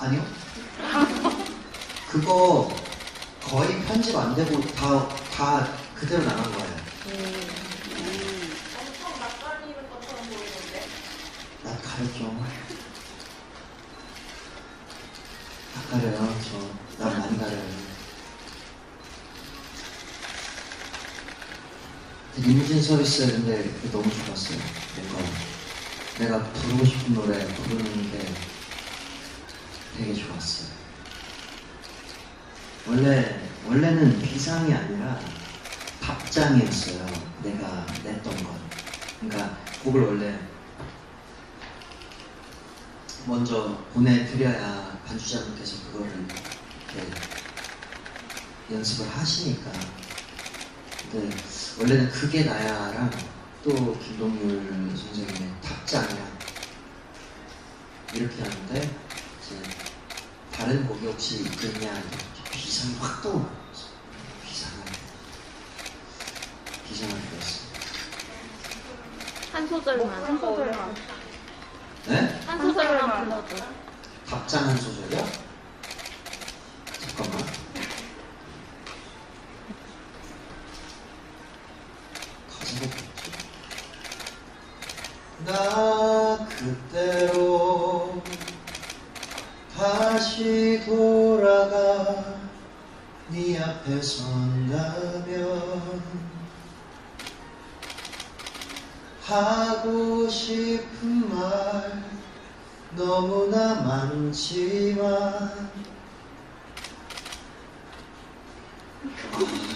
아니요. 그거 거의 편집 안 되고 다, 다 그대로 나간 거예요. 엄청 낯가리는 것처럼 보이는데. 나 가렸죠. 다 가려요, 저. 나 많이 가려요. 리무진 서비스 근데 그게 너무 좋았어요. 뭔가 내가 부르고 싶은 노래 부르는데 되게 좋았어요. 원래 원래는 비상이 아니라 답장이었어요. 내가 냈던 건. 그러니까 곡을 원래 먼저 보내드려야 반주자분께서 그거를 이렇게 연습을 하시니까. 근데 원래는 그게 나야랑 또 김동률 선생님의 답장이랑 이렇게 이제 다른 곡이 혹시 있겠냐 비상이 확 거죠. 비상을 비상을 들었어요. 한 소절만. 한 소절만. 네? 한 소절만 불러줘. 답장 한 소절이요? 잠깐만. 가사가 뭐지? 나 그때로 다시 돌아가 네 앞에 선다면 하고 싶은 말 너무나 많지만